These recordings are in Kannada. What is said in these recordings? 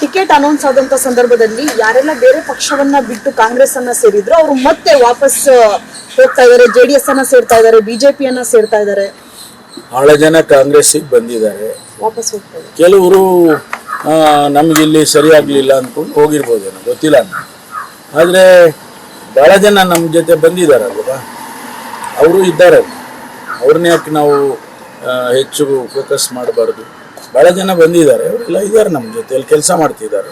ಟಿಕೆಟ್ ಅನೌನ್ಸ್ ಆದಂತ ಸಂದರ್ಭದಲ್ಲಿ ಯಾರೆಲ್ಲ ಬೇರೆ ಪಕ್ಷವನ್ನ ಬಿಟ್ಟು ಕಾಂಗ್ರೆಸ್ ಅನ್ನ ಸೇರಿದ್ರು ಅವರು ಮತ್ತೆ ವಾಪಸ್ ಹೋಗ್ತಾ ಇದಾರೆ ಜೆಡಿಎಸ್ ಅನ್ನ ಸೇರ್ತಾ ಇದಾರೆ ಬಿಜೆಪಿಯನ್ನ ಸೇರ್ತಾ ಇದಾರೆ. ಬಹಳ ಜನ ಕಾಂಗ್ರೆಸ್ಸಿಗೆ ಬಂದಿದ್ದಾರೆ. ವಾಪಸ್ ಹೋಗ್ತಾ ಇದಾರೆ. ಕೆಲವರು ನಮ್ಗಿಲ್ಲಿ ಇಲ್ಲಿ ಸರಿಯಾಗಲಿಲ್ಲ ಅಂದ್ಕೊಂಡು ಹೋಗಿರ್ಬೋದೇನೋ ಗೊತ್ತಿಲ್ಲ ಆದರೆ ಬಹಳ ಜನ ನಮ್ಮ ಜೊತೆ ಬಂದಿದ್ದಾರಲ್ವಾ ಅವರು ಇದ್ದಾರೆ. ಅವ್ರನ್ನ ಯಾಕೆ ನಾವು ಹೆಚ್ಚು ಫೋಕಸ್ ಮಾಡಬಾರ್ದು? ಭಾಳ ಜನ ಬಂದಿದ್ದಾರೆ, ಅವರೆಲ್ಲ ಇದ್ದಾರೆ ನಮ್ಮ ಜೊತೆಯಲ್ಲಿ, ಕೆಲಸ ಮಾಡ್ತಿದ್ದಾರೆ.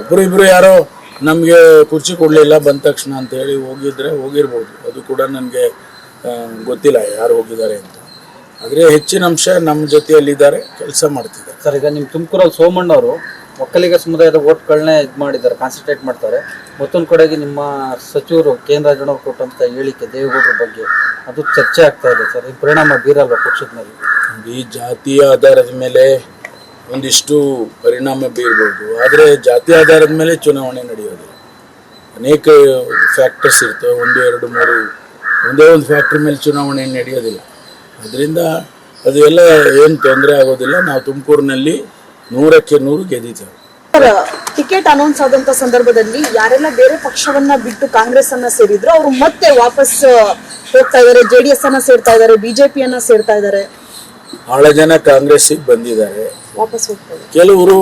ಒಬ್ಬರು ಇಬ್ಬರು ಯಾರೋ ನಮಗೆ ಕುರ್ಚಿ ಕೊಡಲಿಲ್ಲ, ಬಂದ ತಕ್ಷಣ ಅಂತ ಹೇಳಿ ಹೋಗಿದ್ರೆ ಹೋಗಿರ್ಬೋದು. ಅದು ಕೂಡ ನನಗೆ ಗೊತ್ತಿಲ್ಲ ಯಾರು ಹೋಗಿದ್ದಾರೆ ಅಂತ. ಆದರೆ ಹೆಚ್ಚಿನ ಅಂಶ ನಮ್ಮ ಜೊತೆಯಲ್ಲಿದ್ದಾರೆ, ಕೆಲಸ ಮಾಡ್ತಿದ್ದಾರೆ. ಸರ್, ಈಗ ನಿಮ್ಮ ತುಮಕೂರಲ್ಲಿ ಸೋಮಣ್ಣವರು ಒಕ್ಕಲಿಗ ಸಮುದಾಯದ ಓಟ್ಗಳನ್ನೇ ಇದು ಮಾಡಿದ್ದಾರೆ ಕಾನ್ಸಂಟ್ರೇಟ್ ಮಾಡ್ತಾರೆ. ಮತ್ತೊಂದು ಕಡೆಗೆ ನಿಮ್ಮ ಸಚಿವರು ಕೇಂದ್ರ ಜನವರು ಕೊಟ್ಟಂತ ಹೇಳಿಕೆ ದೇವೇಗೌಡರ ಬಗ್ಗೆ ಅದು ಚರ್ಚೆ ಆಗ್ತಾ ಇದೆ ಸರ್. ಈ ಪರಿಣಾಮ ಬೀರಲ್ವಾ ಪಕ್ಷದ ಮೇಲೆ ಈ ಜಾತಿಯ ಆಧಾರದ ಮೇಲೆ ಒಂದಿಷ್ಟು ಪರಿಣಾಮ ಬೀರ್ಬೋದು. ಆದರೆ ಜಾತಿ ಆಧಾರದ ಮೇಲೆ ಚುನಾವಣೆ ನಡೆಯೋದಿಲ್ಲ ಅನೇಕ ಫ್ಯಾಕ್ಟರ್ಸ್ ಇರ್ತವೆ ಒಂದು, ಎರಡು, ಮೂರು, ಒಂದೇ ಒಂದು ಫ್ಯಾಕ್ಟ್ರಿ ಮೇಲೆ ಚುನಾವಣೆ ನಡೆಯೋದಿಲ್ಲ. ಅದರಿಂದ ಅದು ಎಲ್ಲ ಏನು ತೊಂದರೆ ಆಗೋದಿಲ್ಲ. ನಾವು ತುಮಕೂರಿನಲ್ಲಿ ನೂರಕ್ಕೆ ನೂರು ಗೆದ್ದಿದ್ದೇವೆ. ಟಿಕೆಟ್ ಅನೌನ್ಸ್ ಆದಂತ ಸಂದರ್ಭದಲ್ಲಿ ಯಾರೆಲ್ಲ ಬೇರೆ ಪಕ್ಷವನ್ನ ಬಿಟ್ಟು ಕಾಂಗ್ರೆಸ್ ಅನ್ನ ಸೇರಿದ್ರು, ಅವರು ಮತ್ತೆ ವಾಪಸ್ ಹೋಗ್ತಾ ಇದಾರೆ ಜೆಡಿಎಸ್ ಅನ್ನ ಸೇರ್ತಾ ಇದಾರೆ ಬಿಜೆಪಿಯನ್ನ ಸೇರ್ತಾ ಇದಾರೆ. ಭಾಳ ಜನ ಕಾಂಗ್ರೆಸ್ಸಿಗೆ ಬಂದಿದ್ದಾರೆ. ಕೆಲವರು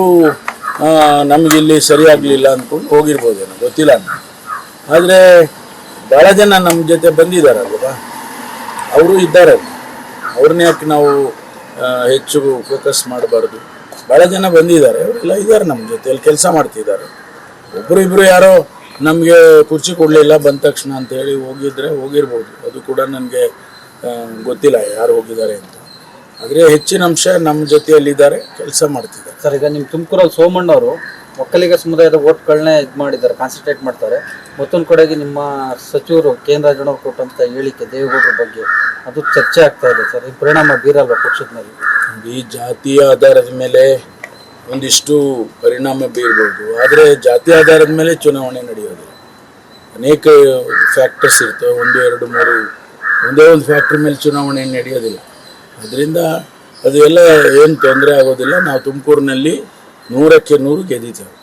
ನಮಗಿಲ್ಲಿ ಇಲ್ಲಿ ಸರಿಯಾಗಲಿಲ್ಲ ಅಂದ್ಕೊಂಡು ಹೋಗಿರ್ಬೋದೇನೋ ಗೊತ್ತಿಲ್ಲ ಆದರೆ ಭಾಳ ಜನ ನಮ್ಮ ಜೊತೆ ಬಂದಿದ್ದಾರಲ್ವಾ ಅವರು ಇದ್ದಾರೆ. ಅವ್ರನ್ನ ಯಾಕೆ ನಾವು ಹೆಚ್ಚು ಫೋಕಸ್ ಮಾಡಬಾರ್ದು? ಭಾಳ ಜನ ಬಂದಿದ್ದಾರೆ. ಅವರೆಲ್ಲ ಇದ್ದಾರೆ ನಮ್ಮ ಜೊತೆಯಲ್ಲಿ ಕೆಲಸ ಮಾಡ್ತಿದ್ದಾರೆ. ಒಬ್ಬರು ಇಬ್ಬರು ಯಾರೋ ನಮಗೆ ಕುರ್ಚಿ ಕೊಡಲಿಲ್ಲ ಬಂದ ತಕ್ಷಣ ಅಂತ ಹೇಳಿ ಹೋಗಿದ್ರೆ ಹೋಗಿರ್ಬೋದು. ಅದು ಕೂಡ ನನಗೆ ಗೊತ್ತಿಲ್ಲ ಯಾರು ಹೋಗಿದ್ದಾರೆ ಅಂತ. ಆದರೆ ಹೆಚ್ಚಿನ ಅಂಶ ನಮ್ಮ ಜೊತೆಯಲ್ಲಿದ್ದಾರೆ ಕೆಲಸ ಮಾಡ್ತಿದ್ದಾರೆ. ಸರ್ ಈಗ ನಿಮ್ಮ ತುಮಕೂರಲ್ಲಿ ಸೋಮಣ್ಣ ಅವರು ಒಕ್ಕಲಿಗ ಸಮುದಾಯದ ಓಟ್ಗಳನ್ನೇ ಇದು ಮಾಡಿದ್ದಾರೆ ಕಾನ್ಸಂಟ್ರೇಟ್ ಮಾಡ್ತಾರೆ. ಮತ್ತೊಂದು ಕಡೆಗೆ ನಿಮ್ಮ ಸಚಿವರು ಕೇಂದ್ರ ಜನವರು ಕೊಟ್ಟಂತ ಹೇಳಿಕೆ ದೇವೇಗೌಡರ ಬಗ್ಗೆ ಅದು ಚರ್ಚೆ ಆಗ್ತಾ ಇದೆ ಸರ್. ಈ ಪರಿಣಾಮ ಬೀರಲ್ವಾ ಪಕ್ಷದ ಮೇಲೆ? ಈ ಜಾತಿಯ ಆಧಾರದ ಮೇಲೆ ಒಂದಿಷ್ಟು ಪರಿಣಾಮ ಬೀರ್ಬೋದು. ಆದರೆ ಜಾತಿ ಆಧಾರದ ಮೇಲೆ ಚುನಾವಣೆ ನಡೆಯೋದು. ಅನೇಕ ಫ್ಯಾಕ್ಟರ್ಸ್ ಇರ್ತವೆ. ಒಂದು ಎರಡು ಮೂರು ಒಂದೇ ಒಂದು ಫ್ಯಾಕ್ಟ್ರಿ ಮೇಲೆ ಚುನಾವಣೆ ನಡೆಯೋದಿಲ್ಲ. ಅದರಿಂದ ಅದು ಎಲ್ಲ ಏನು ತೊಂದರೆ ಆಗೋದಿಲ್ಲ. ನಾವು ತುಮಕೂರಿನಲ್ಲಿ ನೂರಕ್ಕೆ ನೂರು ಗೆದ್ದಿದ್ದೇವೆ.